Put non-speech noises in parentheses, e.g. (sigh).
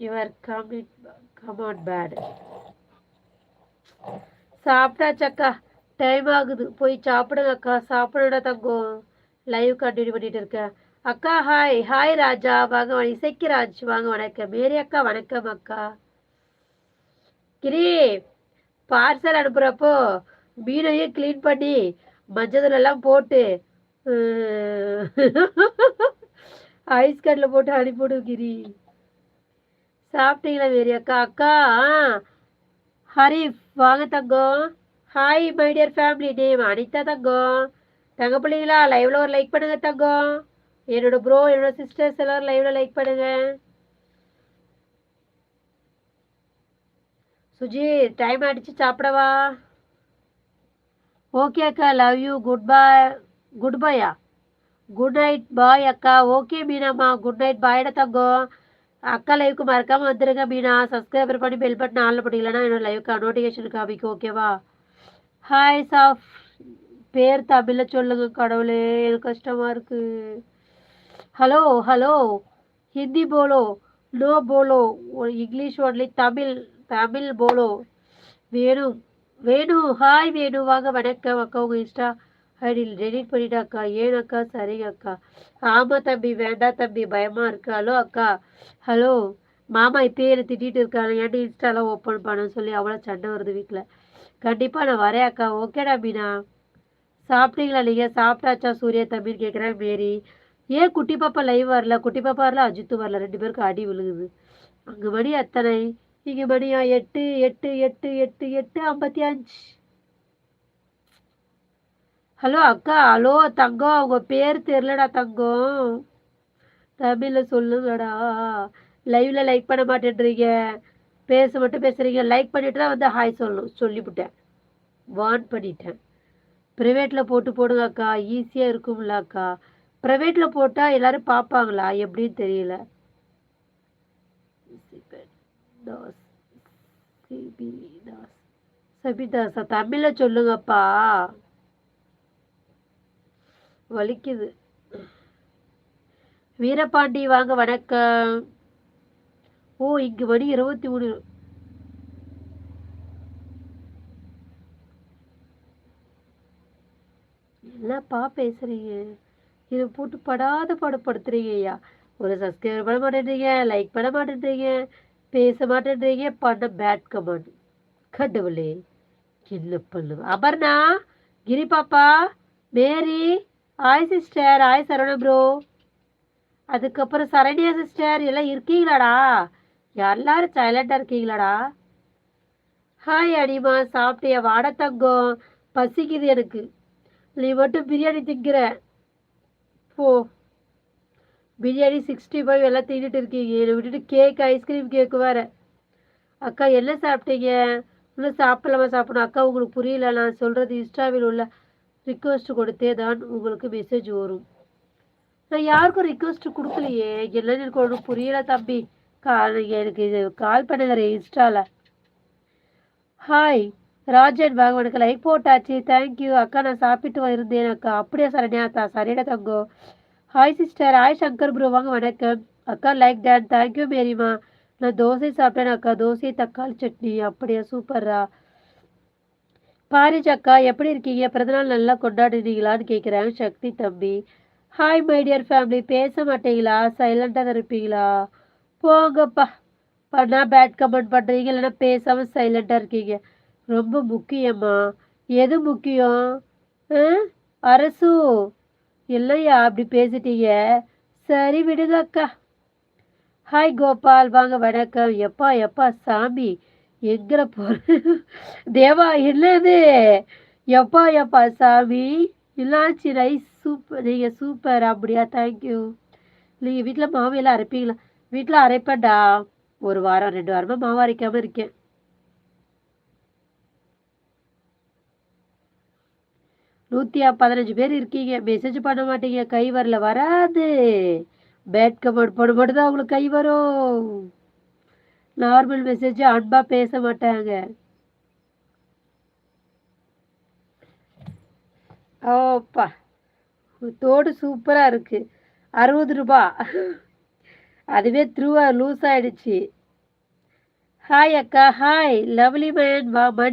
Your கமிட் கமாட் பேடு சாப்பிட்டாச்சக்கா டைம் ஆகுது. போய் சாப்பிடுங்க அக்கா. சாப்பிடுடா தங்கம். லைவ் கண்டினியூ பண்ணிட்டு இருக்கேன் அக்கா ஹாய் ஹாய் ராஜா. வாங்க இசைக்கு ராஜ். வாங்க வணக்கம். மேரி அக்கா வணக்கம் அக்கா. கிரி பார்சல் அனுப்புகிறப்போ மீனையும் க்ளீன் பண்ணி மஞ்சள் எல்லாம் போட்டு ஐஸ் கட்டில் (laughs) போட்டு அனுப்பிவிடும் கிரி. சாப்பிட்டீங்களா வேறு அக்கா? அக்கா ஹரிஃப் வாங்க தங்கம் hi my dear family name Anitha Thangam தங்க பிள்ளைங்களா லைவ்ல ஒரு லைக் பண்ணுங்க தங்கம் என்னோட ப்ரோ என்னோட சிஸ்டர்ஸ் எல்லாரும் லைவ்ல லைக் பண்ணுங்க. சுஜி டைம் ஆயிடுச்சு சாப்பிடவா? ஓகே அக்கா love you good bye good paya good night bye அக்கா. ஓகே மீனாம்மா. குட் நைட் பாய்டா தங்கம் அக்கா லைவுக்கு மறக்காமல் வந்துடுங்க மீனா சப்ஸ்கிரைபர் பண்ணி பெல் பட்டன் ஆன்ல பண்ணிக்கலன்னா என்னோட லைவுக்கு நோட்டிஃபிகேஷன் காமிக்கும் ஓகேவா ஹாய் சாஃப். பேர் தமிழில் சொல்லுங்க கடவுளே. எனக்கு கஷ்டமாக இருக்குது ஹலோ ஹலோ ஹிந்தி போலோ நோ போலோ இங்கிலீஷ் ஒன்லி தமிழ் தமிழ் போலோ வேணும் வேணு. ஹாய் வேணு. வாங்க வணக்கம். அக்கா உங்கள் இன்ஸ்டா அப்படின்னு டெலிட் பண்ணிட்டாக்கா. ஏன் அக்கா? சரிங்க அக்கா. ஆமாம் தம்பி வேண்டாம் தம்பி. பயமாக இருக்கு. ஹலோ அக்கா. ஹலோ. மாமா இப்பயே என்னை திட்டிகிட்டு இருக்காங்க ஏன்ட்டு இன்ஸ்டாலாம் ஓப்பன் பண்ண சொல்லி அவ்வளோ சண்டை வருது வீட்டில் கண்டிப்பாக நான் வரேன் அக்கா. ஓகேடா மீனா? சாப்பிட்டீங்களா நீங்கள் சாப்பிட்டாச்சா சூர்யா தம்பின்னு கேட்குறேன் மேரி. ஏன் குட்டி பாப்பா லைவ் வரல? குட்டி பாப்பா வரல அஜித்து வரல. ரெண்டு பேருக்கு அடி விழுகுது. அங்கே மணி அத்தனை இங்கே மணியா? எட்டு எட்டு எட்டு எட்டு எட்டு ஐம்பத்தி அஞ்சு. ஹலோ அக்கா ஹலோ தங்கம் அவங்க பேர் தெரிலடா தங்கம். தமிழில் சொல்லுங்கடா. லைவில் லைக் பண்ண மாட்டேன்றீங்க. பேச மட்டும் பேசுகிறீங்க லைக் பண்ணிட்டு தான் வந்து ஹாய் சொல்லணும். சொல்லிவிட்டேன். வான் பண்ணிட்டேன். ப்ரைவேட்டில் போட்டு போடுங்க அக்கா. ஈஸியாக இருக்கும்ல அக்கா. ப்ரைவேட்டில் போட்டால் எல்லோரும் பார்ப்பாங்களா? எப்படின்னு தெரியல. தாஸ் சபிதாஸா தமிழில் சொல்லுங்கப்பா. வலிக்குது. வீரபாண்டி வாங்க வணக்கம். ஓ இங்கு மணி இருபத்தி மூணு. என்னப்பா பேசுறீங்க? இதை போட்டு படாத படப்படுத்துறீங்க ஐயா. ஒரு சப்ஸ்கிரைப் பண்ண மாட்டேன்றீங்க லைக் பண்ண மாட்டேன்றீங்க பேச மாட்டேன்றீங்க பண்ண பேட் கமெண்ட் கடவுளே என்ன பண்ணு அபர்ணா கிரி பாப்பா Mary hi sister hi Saravana bro அதுக்கப்புறம் சரண்யா சிஸ்டர் எல்லாம் இருக்கீங்களாடா? எல்லாரும் சைலண்டாக இருக்கீங்களாடா? ஹாய் அடிமா. சாப்பிட்டியா? வாட தங்கம். பசிக்குது எனக்கு. நீ மட்டும் பிரியாணி திங்கிற. போ. பிரியாணி சிக்ஸ்டி ஃபைவ் எல்லாம் தின்னுட்டு இருக்கீங்க. என்னை விட்டுட்டு கேக் ஐஸ்கிரீம் கேக்கு வேறு. அக்கா என்ன சாப்பிட்டீங்க? இன்னும் சாப்பிடலாமா சாப்பிடணும்? அக்கா உங்களுக்கு புரியல நான் சொல்கிறது இன்ஸ்டாவில் உள்ள ரிக்வஸ்ட் கொடுத்தே தான் உங்களுக்கு மெசேஜ் வரும். நான் யாருக்கும் ரிக்வஸ்ட் கொடுக்கலையே. என்னன்னு எனக்கு ஒன்றும் புரியல தம்பி. கால் எனக்கு இது கால் பண்ணுங்க இன்ஸ்டாவில் ஹாய் ராஜன் வாங்க உனக்கு லைக் போட்டாச்சு. தேங்க்யூ அக்கா நான் சாப்பிட்டு இருந்தேன் அக்கா. அப்படியே சரண்யா தா சரிடா தங்கோ. Hi sister hi Shankar bro வாங்க வணக்கம். அக்கா லைக் டான் தேங்க்யூ மேரிமா. நான் தோசை சாப்பிட்டேன் அக்கா. தோசை தக்காளி சட்னி. அப்படியா சூப்பர்ரா பாரிஜாக்கா எப்படி இருக்கீங்க? பிறந்தநாள் நல்லா கொண்டாடுனீங்களான்னு கேட்குறேன் சக்தி தம்பி. ஹாய் மைடியர் ஃபேமிலி பேச மாட்டீங்களா? சைலண்டாக இருப்பீங்களா? போங்கப்பா. பண்ணா பேட் கமெண்ட் பண்ணுறீங்க இல்லைன்னா பேசாமல் சைலண்டாக இருக்கீங்க. ரொம்ப முக்கியமா எது முக்கியம்? ஆ? அரசு. இல்லையா? அப்படி பேசிட்டீங்க. சரி விடுங்கக்கா. ஹாய் கோபால். வாங்க வணக்கம். எப்பா எப்பா சாமி. எங்கிற போற தேவா என்னது? எப்பா எப்பா சாமி? இல்லாச்சி ரைஸ் சூப்பர். நீங்கள் சூப்பர். அப்படியா? தேங்க்யூ நீங்கள் வீட்டில் மாவையெல்லாம் அரைப்பீங்களா? வீட்டில் அரைப்பேன்டா. ஒரு வாரம் ரெண்டு வாரமாக மாவு அரைக்காமல் இருக்கேன். நூற்றி பதினஞ்சு பேர் இருக்கீங்க. மெசேஜ் பண்ண மாட்டீங்க. கை வரல. வராது. பேட் கமெண்ட் போட மட்டும் தான் உங்களுக்கு கை வரும். நார்மல் மெசேஜ் அன்பா பேச மாட்டாங்க. ஓப்பா தோடு சூப்பரா இருக்கு. அறுபது ரூபா. அதுவே த்ரூவா லூஸ் ஆயிடுச்சு. ஹாய் அக்கா ஹாய் லவ்லி மேன் வா மணி